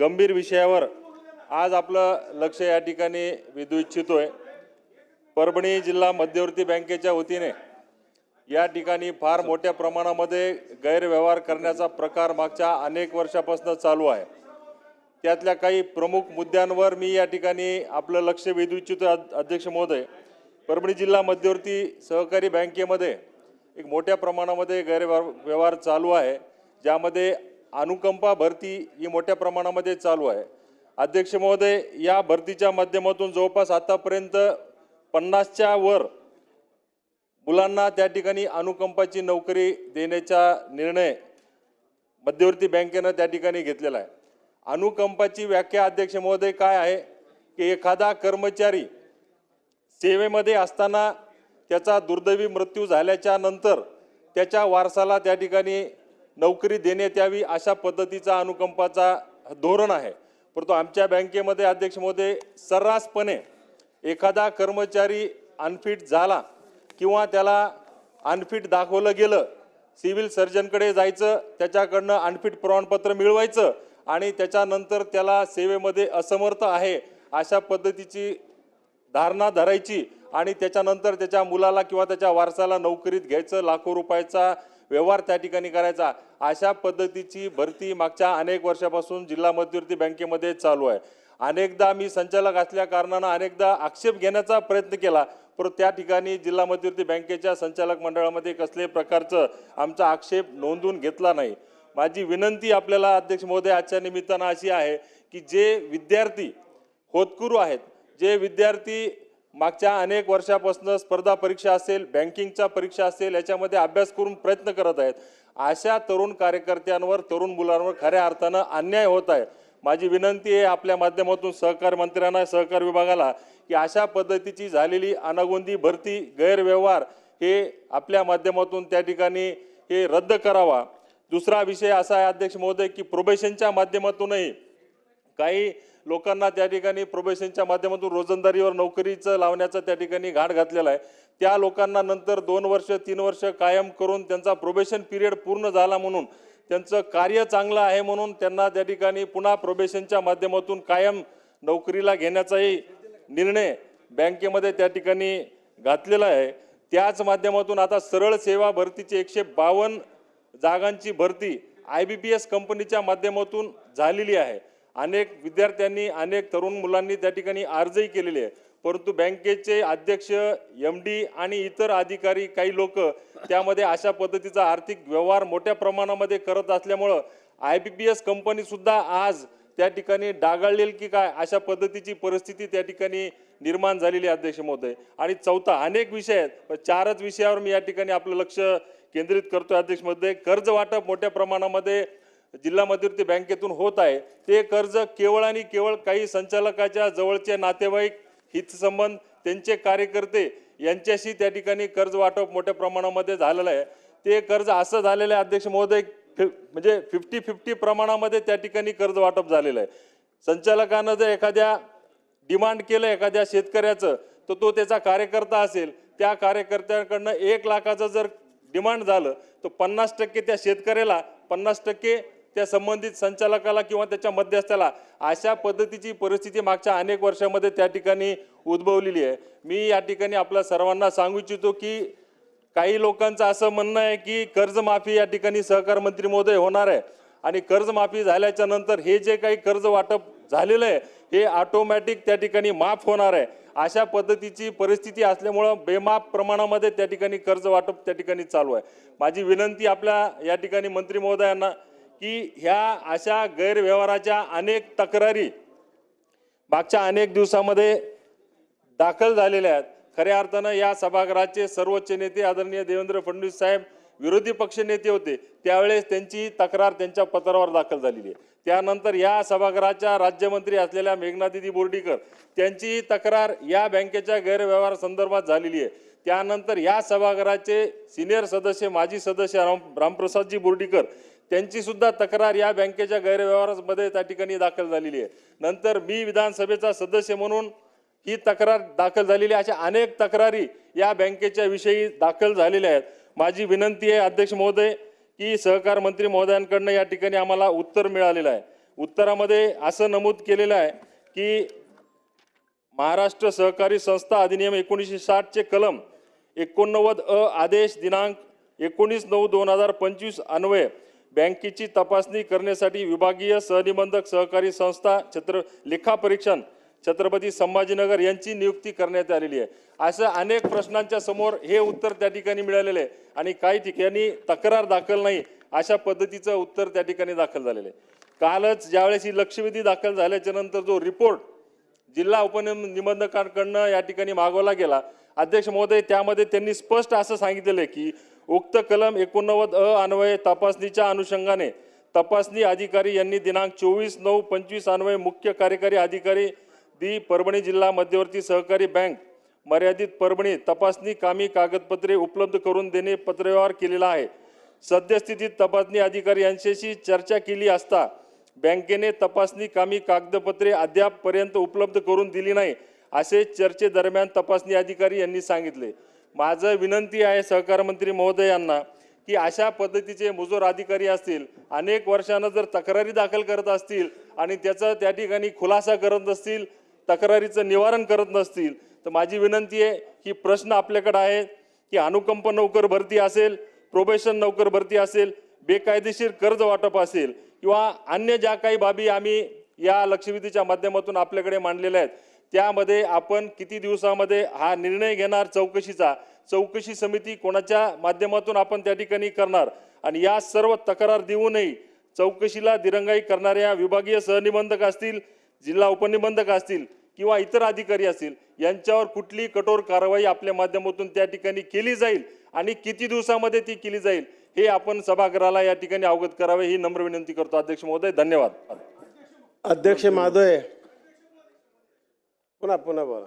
गंभीर विषयावर आज आपलं लक्ष या ठिकाणी वेधू आहे परभणी जिल्हा मध्यवर्ती बँकेच्या वतीने या ठिकाणी फार मोठ्या प्रमाणामध्ये गैरव्यवहार करण्याचा प्रकार मागच्या अनेक वर्षापासून चालू आहे. त्यातल्या काही प्रमुख मुद्द्यांवर मी या ठिकाणी आपलं लक्ष वेधू इच्छितो अध्यक्ष महोदय. परभणी जिल्हा मध्यवर्ती सहकारी बँकेमध्ये एक मोठ्या प्रमाणामध्ये गैरव्यवहार व्यवहार चालू आहे. ज्यामध्ये अनुकंपा भरती ही मोठ्या प्रमाणामध्ये चालू आहे. अध्यक्ष महोदय या भरतीच्या माध्यमातून जवळपास आतापर्यंत पन्नासच्या वर मुलांना त्या ठिकाणी अनुकंपाची नोकरी देण्याचा निर्णय मध्यवर्ती बँकेनं त्या ठिकाणी घेतलेला आहे. अनुकंपाची व्याख्या अध्यक्ष महोदय काय आहे? की एखादा कर्मचारी सेवेमध्ये असताना त्याचा दुर्दैवी मृत्यू झाल्याच्यानंतर त्याच्या वारसाला त्या ठिकाणी नोकरी देण्यात यावी अशा पद्धतीचा अनुकंपाचा धोरण आहे. परंतु आमच्या बँकेमध्ये अध्यक्ष महोदय सर्रासपणे एखादा कर्मचारी अनफिट झाला किंवा त्याला अनफिट दाखवलं गेलं सिव्हिल सर्जनकडे जायचं त्याच्याकडनं अनफिट प्रमाणपत्र मिळवायचं आणि त्याच्यानंतर त्याला सेवेमध्ये असमर्थ आहे अशा पद्धतीची धारणा धरायची आणि त्याच्यानंतर त्याच्या मुलाला किंवा त्याच्या वारसाला नोकरीत घ्यायचं लाखो रुपयाचा व्यवहार त्या ठिकाणी करायचा. अशा पद्धतीची भरती मागच्या अनेक वर्षापासून जिल्हा मध्यवर्ती बँकेमध्ये चालू आहे. अनेकदा मी संचालक असल्या कारणानं अनेकदा आक्षेप घेण्याचा प्रयत्न केला परंतु त्या ठिकाणी जिल्हा मध्यवर्ती बँकेच्या संचालक मंडळामध्ये कसल्याही प्रकारचं आमचा आक्षेप नोंदवून घेतला नाही. माझी विनंती आपल्याला अध्यक्ष महोदय आजच्या निमित्तानं अशी आहे की जे विद्यार्थी होतकुरू आहेत जे विद्यार्थी मागच्या अनेक वर्षापासून स्पर्धा परीक्षा असेल बँकिंगच्या परीक्षा असेल याच्यामध्ये अभ्यास करून प्रयत्न करत आहेत. अशा तरुण कार्यकर्त्यांवर तरुण मुलांवर खऱ्या अर्थानं अन्याय होत आहे. माझी विनंती आहे आपल्या माध्यमातून सहकार मंत्र्यांना सहकार विभागाला की अशा पद्धतीची झालेली अनागोंदी भरती गैरव्यवहार हे आपल्या माध्यमातून त्या ठिकाणी हे रद्द करावा. दुसरा विषय असा आहे अध्यक्ष महोदय की प्रोबेशनच्या माध्यमातूनही काही लोकांना त्या ठिकाणी प्रोबेशनच्या माध्यमातून रोजंदारीवर नोकरीचं लावण्याचा त्या ठिकाणी घाट घातलेला आहे. त्या लोकांना नंतर दोन वर्ष तीन वर्ष कायम करून त्यांचा प्रोबेशन पिरियड पूर्ण झाला म्हणून त्यांचं कार्य चांगलं आहे म्हणून त्यांना त्या ठिकाणी पुन्हा प्रोबेशनच्या माध्यमातून कायम नोकरीला घेण्याचाही निर्णय बँकेमध्ये त्या ठिकाणी घातलेला आहे. त्याच माध्यमातून आता सरळ सेवा भरतीची एकशे बावन्न जागांची भरती आय बी पी एस कंपनीच्या माध्यमातून झालेली आहे. अनेक विद्यार्थ्यांनी अनेक तरुण मुलांनी त्या ठिकाणी अर्जही केलेले आहे. परंतु बँकेचे अध्यक्ष एम डी आणि इतर अधिकारी काही लोक त्यामध्ये अशा पद्धतीचा आर्थिक व्यवहार मोठ्या प्रमाणामध्ये करत असल्यामुळं आय बी पी एस कंपनीसुद्धा आज त्या ठिकाणी डागाळलेल की काय अशा पद्धतीची परिस्थिती त्या ठिकाणी निर्माण झालेली आहे अध्यक्ष महोदय. आणि चौथा अनेक विषय आहेत पण चारच विषयावर मी या ठिकाणी आपलं लक्ष केंद्रित करतो अध्यक्ष महोदय. कर्ज वाटप मोठ्या प्रमाणामध्ये जिल्हा मध्यवर्ती बँकेतून होत आहे. ते कर्ज केवळ आणि केवळ काही संचालकाच्या जवळचे नातेवाईक हितसंबंध त्यांचे कार्यकर्ते यांच्याशी त्या ठिकाणी कर्ज वाटप मोठ्या प्रमाणामध्ये झालेलं आहे. ते कर्ज असं झालेलं आहे अध्यक्ष महोदय फि- म्हणजे फिफ्टी फिफ्टी प्रमाणामध्ये त्या ठिकाणी कर्ज वाटप झालेलं आहे. संचालकानं जर एखाद्या डिमांड केलं एखाद्या शेतकऱ्याचं तर तो त्याचा कार्यकर्ता असेल. त्या कार्यकर्त्याकडनं एक लाखाचं जर डिमांड झालं तर पन्नास टक्के त्या शेतकऱ्याला पन्नास टक्के त्या संबंधित संचालकाला किंवा त्याच्या मध्यस्थाला अशा पद्धतीची परिस्थिती मागच्या अनेक वर्षामध्ये त्या ठिकाणी उद्भवलेली आहे. मी या ठिकाणी आपल्या सर्वांना सांगू इच्छितो की काही लोकांचं असं म्हणणं आहे की कर्जमाफी या ठिकाणी सहकार मंत्री महोदय होणार आहे. आणि कर्जमाफी झाल्याच्यानंतर हे जे काही कर्ज वाटप झालेलं आहे हे ऑटोमॅटिक त्या ठिकाणी माफ होणार आहे. अशा पद्धतीची परिस्थिती असल्यामुळं बेमाप प्रमाणामध्ये त्या ठिकाणी कर्ज वाटप त्या ठिकाणी चालू आहे. माझी विनंती आपल्या या ठिकाणी मंत्री महोदयांना की ह्या अशा गैरव्यवहाराच्या अनेक तक्रारी मागच्या अनेक दिवसामध्ये दाखल झालेल्या आहेत. खऱ्या अर्थानं या सभागृहाचे सर्वोच्च नेते आदरणीय देवेंद्र फडणवीस साहेब विरोधी पक्ष नेते होते. त्यावेळेस त्यांची तक्रार त्यांच्या पत्रावर दाखल झालेली आहे. त्यानंतर या सभागृहाच्या राज्यमंत्री असलेल्या मेघनादिदी बोर्डीकर त्यांची तक्रार या बँकेच्या गैरव्यवहार संदर्भात झालेली आहे. त्यानंतर या सभागृहाचे सिनियर सदस्य माजी सदस्य राम रामप्रसादजी बोर्डीकर त्यांची सुद्धा तक्रार या बँकेच्या गैरव्यवहारामध्ये त्या ठिकाणी दाखल झालेली आहे. नंतर मी विधानसभेचा सदस्य म्हणून ही तक्रार दाखल झालेली आहे. अशा अनेक तक्रारी या बँकेच्या विषयी दाखल झालेल्या आहेत. माझी विनंती आहे अध्यक्ष महोदय की सहकार मंत्री महोदयांकडनं या ठिकाणी आम्हाला उत्तर मिळालेलं आहे. उत्तरामध्ये असं नमूद केलेलं आहे की महाराष्ट्र सहकारी संस्था अधिनियम एकोणीसशे साठचे कलम एकोणनव्वद अ आदेश दिनांक एकोणीस नऊ दोन हजार पंचवीस अन्वये बँकेची तपासणी करण्यासाठी विभागीय सहनिबंधक सहकारी संस्था छत्र लेखा परीक्षण छत्रपती संभाजीनगर यांची नियुक्ती करण्यात आलेली आहे. असं अनेक प्रश्नांच्या समोर हे उत्तर त्या ठिकाणी मिळालेलं आहे आणि काही ठिकाणी तक्रार दाखल नाही अशा पद्धतीचं उत्तर त्या ठिकाणी दाखल झालेलं आहे. कालच ज्यावेळेस ही लक्षवेधी दाखल झाल्याच्यानंतर जो रिपोर्ट जिल्हा उपनिबंधकांकडनं या ठिकाणी मागवला गेला अध्यक्ष महोदय त्यामध्ये त्यांनी स्पष्ट असं सांगितलेलं आहे की उक्त कलम एकोणनव्वद अ अन्वये तपासणीच्या अनुषंगाने तपासणी अधिकारी यांनी दिनांक चोवीस नऊ पंचवीस अन्वये मुख्य कार्यकारी अधिकारी दी परभणी जिल्हा मध्यवर्ती सहकारी बँक मर्यादित परभणी तपासणी कामी कागदपत्रे उपलब्ध करून देणे पत्रव्यवहार केलेला आहे. सद्यस्थितीत तपासणी अधिकारी यांच्याशी चर्चा केली असता बँकेने तपासणी कामी कागदपत्रे अद्यापपर्यंत उपलब्ध करून दिली नाही असे चर्चेदरम्यान तपासणी अधिकारी यांनी सांगितले. माझं विनंती आहे सहकार मंत्री महोदयांना की अशा पद्धतीचे मुजोर अधिकारी असतील अनेक वर्षानं जर तक्रारी दाखल करत असतील आणि त्याचा त्या ठिकाणी खुलासा करत नसतील तक्रारीचं निवारण करत नसतील तर माझी विनंती आहे की प्रश्न आपल्याकडे आहे की अनुकंप नोकर भरती असेल प्रोबेशन नोकर भरती असेल बेकायदेशीर कर्ज वाटप असेल किंवा अन्य ज्या काही बाबी आम्ही या लक्षवेधीच्या माध्यमातून आपल्याकडे मांडलेल्या आहेत त्यामध्ये आपण किती दिवसामध्ये हा निर्णय घेणार चौकशीचा? चौकशी समिती कोणाच्या माध्यमातून आपण त्या ठिकाणी करणार? आणि या सर्व तक्रार देऊनही चौकशीला दिरंगाई करणाऱ्या विभागीय सहनिबंधक असतील जिल्हा उपनिबंधक असतील किंवा इतर अधिकारी असतील यांच्यावर कुठली कठोर कारवाई आपल्या माध्यमातून त्या ठिकाणी केली जाईल आणि किती दिवसामध्ये ती केली जाईल हे आपण सभागृहाला या ठिकाणी अवगत करावे ही नम्र विनंती करतो. अध्यक्ष महोदय धन्यवाद. अध्यक्ष महोदय पुन्हा पुन्हा बोला.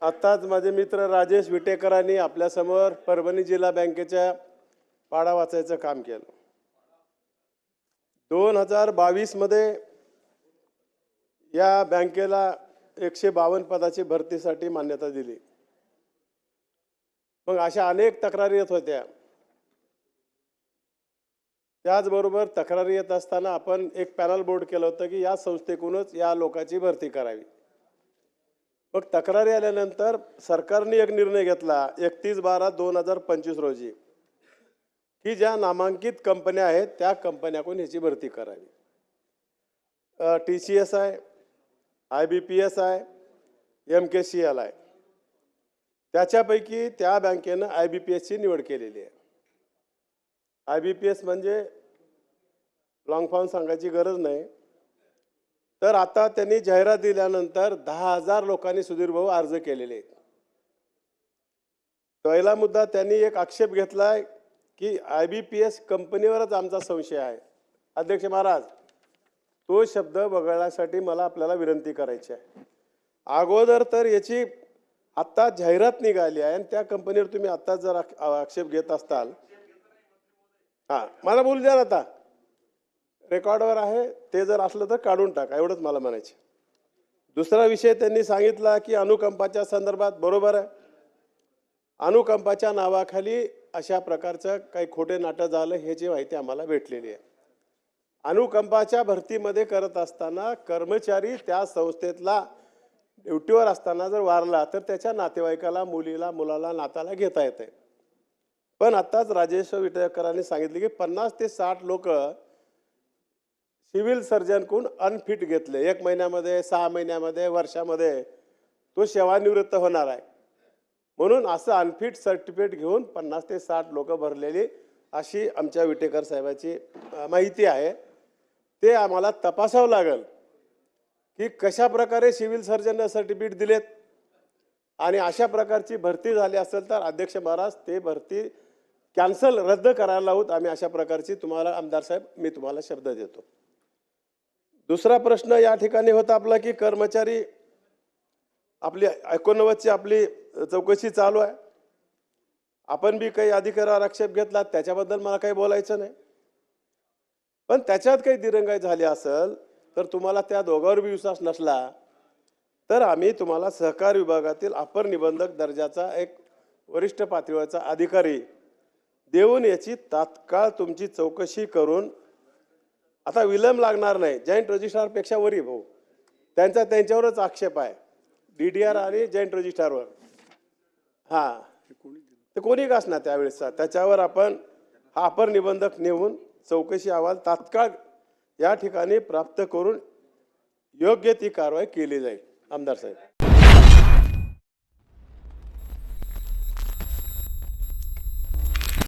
आत्ताच माझे मित्र राजेश विटेकरांनी आपल्यासमोर परभणी जिल्हा बँकेच्या पाडा वाचायचं काम केलं. दोन हजार बावीसमध्ये या बँकेला एकशे बावन्न पदाची भरतीसाठी मान्यता दिली. मग अशा अनेक तक्रारी येत होत्या. त्याचबरोबर तक्रारी येत असताना आपण एक पॅनल बोर्ड केलं होतं की या संस्थेकडूनच या लोकांची भरती करावी. मग तक्रारी आल्यानंतर सरकारने एक निर्णय घेतला एकतीस बारा दोन हजार पंचवीस रोजी. की ज्या नामांकित कंपन्या आहेत त्या कंपन्याकडून ह्याची भरती करावी. टी सी एस आहे आय बी पी एस आहे एम के सी एल आहे त्याच्यापैकी त्या बँकेनं आय बी पी एसची निवड केलेली आहे. आय बी पी एस म्हणजे लॉंग फॉर्म सांगायची गरज नाही. तर आता त्यांनी जाहिरात दिल्यानंतर दहा हजार लोकांनी सुधीर भाऊ अर्ज केलेले आहेत. पहिला मुद्दा त्यांनी एक आक्षेप घेतलाय की आय बी पी एस कंपनीवरच आमचा संशय आहे. अध्यक्ष महाराज तो शब्द वगळण्यासाठी मला आपल्याला विनंती करायची आहे. अगोदर तर याची आत्ता जाहिरात निघाली आहे आणि त्या कंपनीवर तुम्ही आत्ताच जर आक्षेप घेत असताल. हां मला बोलू द्या आता? रेकॉर्डवर आहे ते जर असलं तर काढून टाका एवढंच मला म्हणायचे दुसरा विषय त्यांनी सांगितला की अनुकंपाच्या संदर्भात बरोबर आहे. अनुकंपाच्या नावाखाली अशा प्रकारचं काही खोटे नाटक झालं ह्याची माहिती आम्हाला भेटलेली आहे. अनुकंपाच्या भरतीमध्ये करत असताना कर्मचारी त्या संस्थेतला ड्युटीवर असताना जर वारला तर त्याच्या नातेवाईकाला मुलीला मुलाला नाताला घेता येते पण आत्ताच राजेश विटेकरांनी सांगितले की पन्नास ते साठ लोक सिव्हिल सर्जनकडून अनफिट घेतले. एक महिन्यामध्ये सहा महिन्यामध्ये वर्षामध्ये तो सेवानिवृत्त होणार आहे. म्हणून असं अनफिट सर्टिफिकेट घेऊन पन्नास ते साठ लोक भरलेली अशी आमच्या विटेकर साहेबाची माहिती आहे. ते आम्हाला तपासावं लागेल की कशा प्रकारे सिव्हिल सर्जननं सर्टिफिकेट दिलेत. आणि अशा प्रकारची भरती झाली असेल तर अध्यक्ष महाराज ते भरती कॅन्सल रद्द करायला लावूत. आम्ही अशा प्रकारची तुम्हाला आमदार साहेब मी तुम्हाला शब्द देतो. दुसरा प्रश्न या ठिकाणी होता आपला की कर्मचारी आपली एकोणनव्वदची आपली चौकशी चालू आहे. आपण बी काही अधिकार आक्षेप घेतला त्याच्याबद्दल मला काही बोलायचं नाही. पण त्याच्यात काही दिरंगाई झाली असेल तर तुम्हाला त्या दोघांवर बी विश्वास नसला तर आम्ही तुम्हाला सहकार विभागातील अपर निबंधक दर्जाचा एक वरिष्ठ पातळीवरचा अधिकारी देऊन याची तात्काळ तुमची चौकशी करून आता विलंब लागणार नाही. जॉईंट रजिस्ट्रारपेक्षा वरी भाऊ. त्यांचा त्यांच्यावरच आक्षेप आहे. डी डी आर आणि जॉईंट रजिस्ट्रारवर. हां. ते कोणी का असणार त्यावेळेसचा त्याच्यावर आपण हा अपर निबंधक नेऊन चौकशी अहवाल तात्काळ या ठिकाणी प्राप्त करून योग्य ती कारवाई केली जाईल. आमदार साहेब.